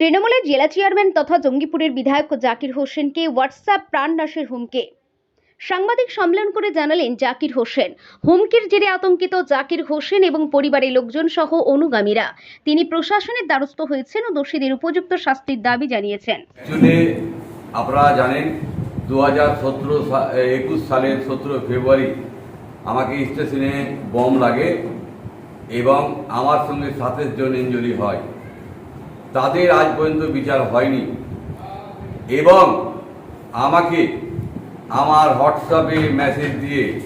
তৃণমূলের জেলা চেয়ারম্যান তথা জঙ্গিপুরের বিধায়ক জাকির হোসেনকে হোয়াটসঅ্যাপ প্রাণনাশের হুমকি। সাংবাদিক সম্মেলন করে জানালেন জাকির হোসেন। হুমকির জেরে আতঙ্কিত জাকির হোসেন এবং পরিবারের লোকজন সহ অনুগামীরা। তিনি প্রশাসনের দ্বারস্থ হয়েছেন ও দোষীদের উপযুক্ত শাস্তির দাবি জানিয়েছেন। আপনারা জানেন দু হাজার সতেরো একুশ সালের সতেরো ফেব্রুয়ারি আমাকে স্টেশনে বম লাগে এবং আমার সঙ্গে সাতাশ জন ইঞ্জুরি হয়। তাদের আজ পর্যন্ত বিচার হয়নি। এবং আমাকে আমার হোয়াটসঅ্যাপে মেসেজ দিয়ে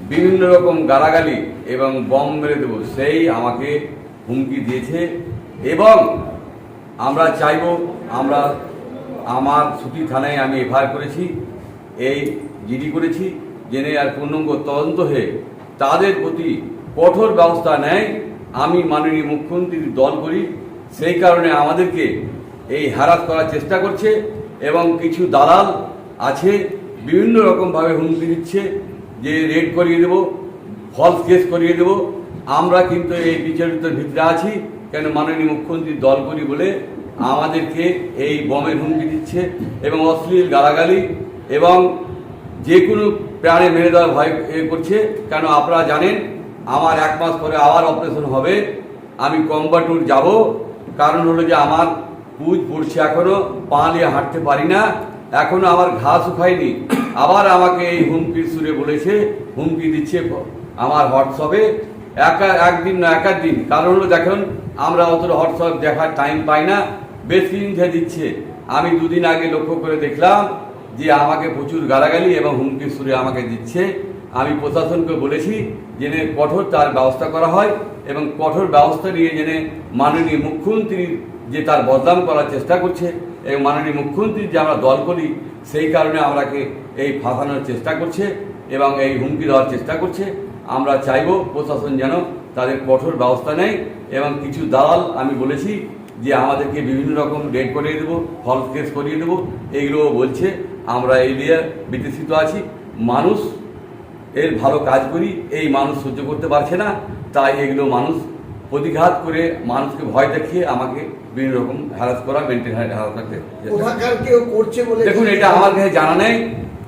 বিভিন্ন রকম গালাগালি এবং বম মেরে দেবো, সেই আমাকে হুমকি দিয়েছে। এবং আমরা চাইব, আমরা আমার ছুটি থানায় আমি এফআইআর করেছি, এই জিডি করেছি, জেনে আর পূর্ণাঙ্গ তদন্ত হয়ে তাদের প্রতি কঠোর ব্যবস্থা নেয়। আমি মাননীয় মুখ্যমন্ত্রীর দল করি। সেই কারণে আমাদেরকে এই হ্যারাস করার চেষ্টা করছে এবং কিছু দালাল আছে, বিভিন্ন রকমভাবে হুমকি দিচ্ছে যে রেড করিয়ে দেবো ফলস কেস করিয়ে দেবো। আমরা কিন্তু এই বিচারিত ভিতরে আছি, কেন মাননীয় মুখ্যমন্ত্রী দল করি বলে আমাদেরকে এই বমের হুমকি দিচ্ছে এবং অশ্লীল গালাগালি এবং যে কোনো প্রাণে মেরে দেওয়ার ভয় করছে। কেন আপনারা জানেন, আমার এক মাস পরে আবার অপারেশন হবে, আমি কম্বাটুর যাব। কারণ হলো যে আমার পুজ পড়ছে এখনও, পা নিয়ে হাঁটতে পারি না, এখনও আমার ঘা শুকায়নি। আবার আমাকে এই হুমকির সুরে বলেছে, হুমকি দিচ্ছে আমার হোয়াটসঅ্যাপে, একা একদিন না একার দিন। কারণ হলো দেখুন, আমরা অতটা হোয়াটসঅ্যাপ দেখার টাইম পাই না, বেশ দিন দিচ্ছে। আমি দুদিন আগে লক্ষ্য করে দেখলাম যে আমাকে প্রচুর গালাগালি এবং হুমকির সুরে আমাকে দিচ্ছে। আমি প্রশাসনকে বলেছি জেনে কঠোর তার ব্যবস্থা করা হয় এবং কঠোর ব্যবস্থা নিয়ে জেনে মাননীয় মুখ্যমন্ত্রী যে তার বদনাম করার চেষ্টা করছে এবং মাননীয় মুখ্যমন্ত্রী যে আমরা দল করি, সেই কারণে আমরাকে এই ফাঁসানোর চেষ্টা করছে এবং এই হুমকি দেওয়ার চেষ্টা করছে। আমরা চাইব প্রশাসন যেন তাদের কঠোর ব্যবস্থা নেয় এবং কিছু দালাল, আমি বলেছি যে আমাদেরকে বিভিন্ন রকম ডেট করিয়ে দেবো ফলস কেস করিয়ে দেবো, এইগুলোও বলছে। আমরা এই নিয়ে বিতৃষিত আছি। মানুষ এর ভালো কাজ করি এই মানুষ সহ্য করতে পারছে না তাই এগুলো মানুষ প্রতিঘাত করে মানুষকে ভয় দেখিয়ে আমাকে বিভিন্ন রকম হ্যারাস করা মেনটেন হ্যারাস করতে কেউ করছে বলে দেখুন এটা আমার কাছে জানা নেই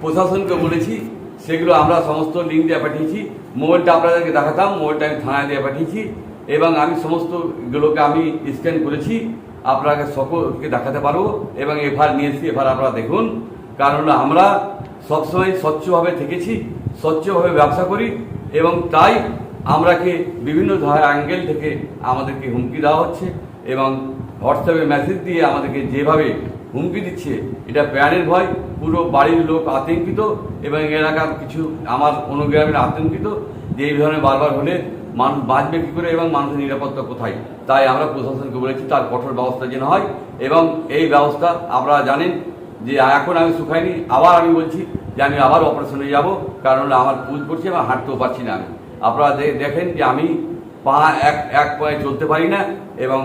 প্রশাসনকে বলেছি সেগুলো আমরা সমস্ত লিঙ্ক দিয়ে পাঠিয়েছি মোবাইলটা আপনাদেরকে দেখাতাম মোবাইলটা আমি থানায় দিয়ে পাঠিয়েছি এবং আমি সমস্ত গুলোকে আমি স্ক্যান করেছি আপনাকে সকলকে দেখাতে পারব এবং এফআইআর নিয়ে এসেছি এফআইআর আপনারা দেখুন কারণ আমরা সবসময় স্বচ্ছভাবে থেকেছি স্বচ্ছভাবে ব্যবসা করি এবং তাই আমরাকে বিভিন্ন ধরনের অ্যাঙ্গেল থেকে আমাদেরকে হুমকি দেওয়া হচ্ছে এবং হোয়াটসঅ্যাপে মেসেজ দিয়ে আমাদেরকে যেভাবে হুমকি দিচ্ছে, এটা প্যানের ভয়, পুরো বাড়ির লোক আতঙ্কিত এবং এলাকার কিছু আমার অনুগ্রামের আতঙ্কিত যে এই ধরনের বারবার হলে মানুষ বাঁচবে কী করে এবং মানুষের নিরাপত্তা কোথায়? তাই আমরা প্রশাসনকে বলেছি তার কঠোর ব্যবস্থা যেন হয় এবং এই ব্যবস্থা আপনারা জানেন যে এখন আমি শুকাইনি, আবার আমি বলছি যে আমি আবার অপারেশনে যাব কারণ আমার পুজ পড়ছে এবং হাঁটতেও পারছি না আমি। আপনারা দেখেন যে আমি পা এক এক পায়ে চলতে পারি না এবং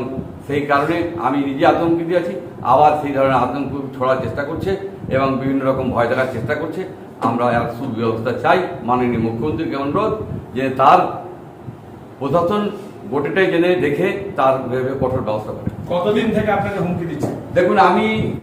সেই কারণে আমি নিজে আতঙ্কিত আছি। আবার সেই ধরনের আতঙ্ক ছড়ার চেষ্টা করছে এবং বিভিন্ন রকম ভয় দেখার চেষ্টা করছে। আমরা এক সুব্যবস্থা চাই মাননীয় মুখ্যমন্ত্রীকে অনুরোধ যে তার প্রশাসন গোটেটাই জেনে দেখে তার কঠোর ব্যবস্থা করে। কতদিন থেকে আপনাকে হুমকি দিচ্ছে? দেখুন আমি